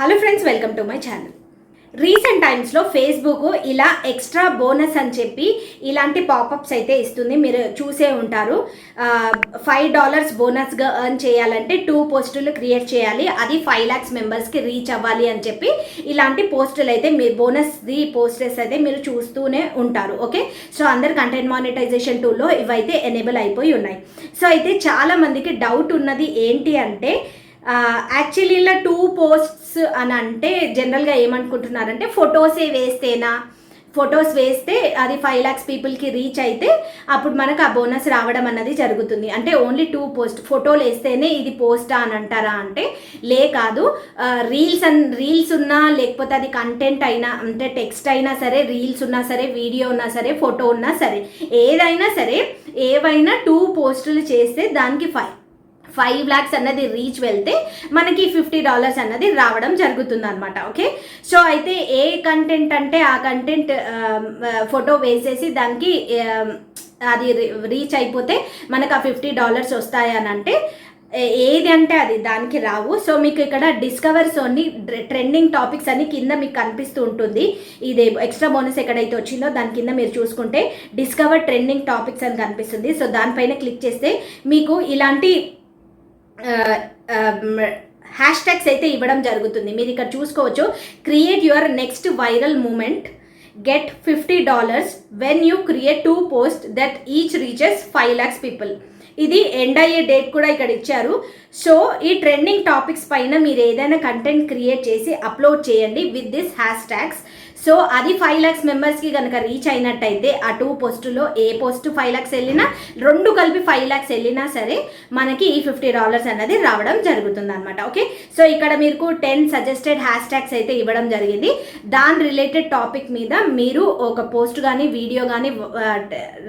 Hello friends welcome to my channel recent టైమ్స్లో Facebook ఇలా extra bonus అని చెప్పి ఇలాంటి పాపప్స్ అయితే ఇస్తుంది. మీరు చూసే ఉంటారు. ఫైవ్ డాలర్స్ బోనస్గా ఎర్న్ చేయాలంటే టూ పోస్టులు క్రియేట్ చేయాలి. అది ఫైవ్ ల్యాక్స్ మెంబర్స్కి రీచ్ అవ్వాలి అని చెప్పి ఇలాంటి పోస్టులు అయితే మీ బోనస్ది పోస్టర్స్ అయితే మీరు చూస్తూనే ఉంటారు. ఓకే సో అందరు కంటెంట్ మానిటైజేషన్ టూల్లో ఇవైతే ఎనేబుల్ అయిపోయి ఉన్నాయి. సో అయితే చాలామందికి డౌట్ ఉన్నది ఏంటి అంటే యాక్చువల్లీ ఇలా టూ పోస్ట్స్ అని అంటే జనరల్గా ఏమనుకుంటున్నారంటే ఫొటోసే వేస్తేనా? ఫొటోస్ వేస్తే అది ఫైవ్ ల్యాక్స్ పీపుల్కి రీచ్ అయితే అప్పుడు మనకు ఆ బోనస్ రావడం అన్నది జరుగుతుంది. అంటే ఓన్లీ టూ పోస్ట్ ఫోటోలు వేస్తేనే ఇది పోస్టా అని అంటారా అంటే లే కాదు. రీల్స్ అన్ రీల్స్ ఉన్నా లేకపోతే అది కంటెంట్ అయినా అంటే టెక్స్ట్ అయినా సరే రీల్స్ ఉన్నా సరే వీడియో ఉన్నా సరే ఫోటో ఉన్నా సరే ఏదైనా సరే ఏవైనా టూ పోస్టులు చేస్తే దానికి ఫైవ్ ఫైవ్ ల్యాక్స్ అన్నది రీచ్ వెళ్తే మనకి ఫిఫ్టీ డాలర్స్ అన్నది రావడం జరుగుతుంది అనమాట ఓకే? సో అయితే ఏ కంటెంట్ అంటే ఆ కంటెంట్ ఫోటో వేసేసి దానికి అది రీచ్ అయిపోతే మనకు ఆ ఫిఫ్టీ డాలర్స్ వస్తాయి అని అంటే ఏది అంటే అది దానికి రావు. సో మీకు ఇక్కడ డిస్కవర్స్ అన్ని ట్రెండింగ్ టాపిక్స్ అన్ని కింద మీకు కనిపిస్తూ ఉంటుంది. ఇది ఎక్స్ట్రా బోనస్ ఎక్కడైతే వచ్చిందో దాని కింద మీరు చూసుకుంటే డిస్కవర్ ట్రెండింగ్ టాపిక్స్ అని కనిపిస్తుంది. సో దానిపైన క్లిక్ చేస్తే మీకు ఇలాంటి హ్యాష్ ట్యాగ్స్ అయితే ఇవ్వడం జరుగుతుంది. మీరు ఇక్కడ చూసుకోవచ్చు. Create your next viral moment get fifty dollars when you create two post that each reaches five lakhs people ఇది ఎండ్ అయ్యే డేట్ కూడా ఇక్కడ ఇచ్చారు. సో ఈ ట్రెండింగ్ టాపిక్స్ పైన మీరు ఏదైనా కంటెంట్ క్రియేట్ చేసి అప్లోడ్ చేయండి with this hash tags so అది ఫైవ్ ల్యాక్స్ మెంబర్స్కి కనుక రీచ్ అయినట్టయితే ఆ టూ పోస్టులో ఏ పోస్ట్ ఫైవ్ ల్యాక్స్ వెళ్ళినా రెండు కలిపి ఫైవ్ ల్యాక్స్ వెళ్ళినా సరే మనకి ఈ ఫిఫ్టీ డాలర్స్ అనేది రావడం జరుగుతుంది అనమాట ఓకే సో ఇక్కడ మీకు టెన్ సజెస్టెడ్ హ్యాష్ ట్యాగ్స్ అయితే ఇవ్వడం జరిగింది. దాని రిలేటెడ్ టాపిక్ మీద మీరు ఒక పోస్ట్ కానీ వీడియో కానీ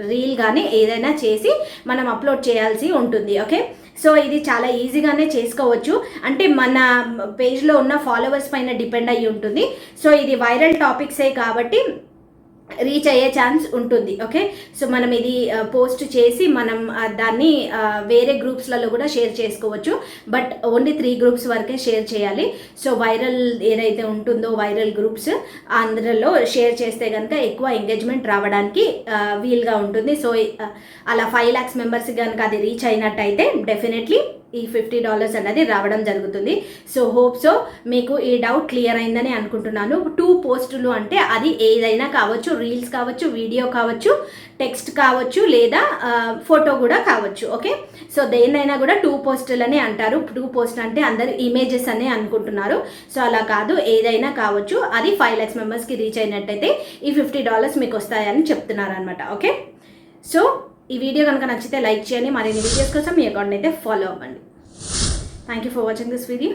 రీల్ కానీ ఏదైనా చేసి మనం అప్లోడ్ చేయాల్సి ఉంటుంది ఓకే సో ఇది చాలా ఈజీగానే చేసుకోవచ్చు. అంటే మన పేజ్లో ఉన్న ఫాలోవర్స్ పైన డిపెండ్ అయ్యి ఉంటుంది. సో ఇది వైరల్ టాపిక్సే కాబట్టి రీచ్ అయ్యే ఛాన్స్ ఉంటుంది ఓకే సో మనం ఇది uh, పోస్ట్ చేసి మనం uh, దాన్ని uh, వేరే గ్రూప్స్లలో కూడా షేర్ చేసుకోవచ్చు. బట్ ఓన్లీ త్రీ గ్రూప్స్ వరకే షేర్ చేయాలి. సో వైరల్ ఏదైతే ఉంటుందో వైరల్ గ్రూప్స్ అందులో షేర్ చేస్తే కనుక ఎక్కువ ఎంగేజ్మెంట్ రావడానికి వీలుగా ఉంటుంది. సో అలా ఫైవ్ ల్యాక్స్ మెంబర్స్ కనుక అది రీచ్ అయినట్టయితే డెఫినెట్లీ ఈ ఫిఫ్టీ డాలర్స్ అనేది రావడం జరుగుతుంది. సో హోప్ సో మీకు ఈ డౌట్ క్లియర్ అయిందని అనుకుంటున్నాను. టూ పోస్టులు అంటే అది ఏదైనా కావచ్చు రీల్స్ కావచ్చు వీడియో కావచ్చు టెక్స్ట్ కావచ్చు లేదా ఫోటో కూడా కావచ్చు. ఓకే? సో దేన్నైనా కూడా టూ పోస్టులని అంటారు. టూ పోస్ట్ అంటే అందరు ఇమేజెస్ అని అనుకుంటున్నారు. సో అలా కాదు. ఏదైనా కావచ్చు. అది ఫైవ్ ల్యాక్స్ మెంబర్స్కి రీచ్ అయినట్టయితే ఈ ఫిఫ్టీ డాలర్స్ మీకు వస్తాయని చెప్తున్నారు అనమాట ఓకే? సో ఈ వీడియో కనుక నచ్చితే లైక్ చేయండి. మరిన్ని వీడియోస్ కోసం మీ అకౌంట్ అయితే ఫాలో అవ్వండి. Thank you for watching this video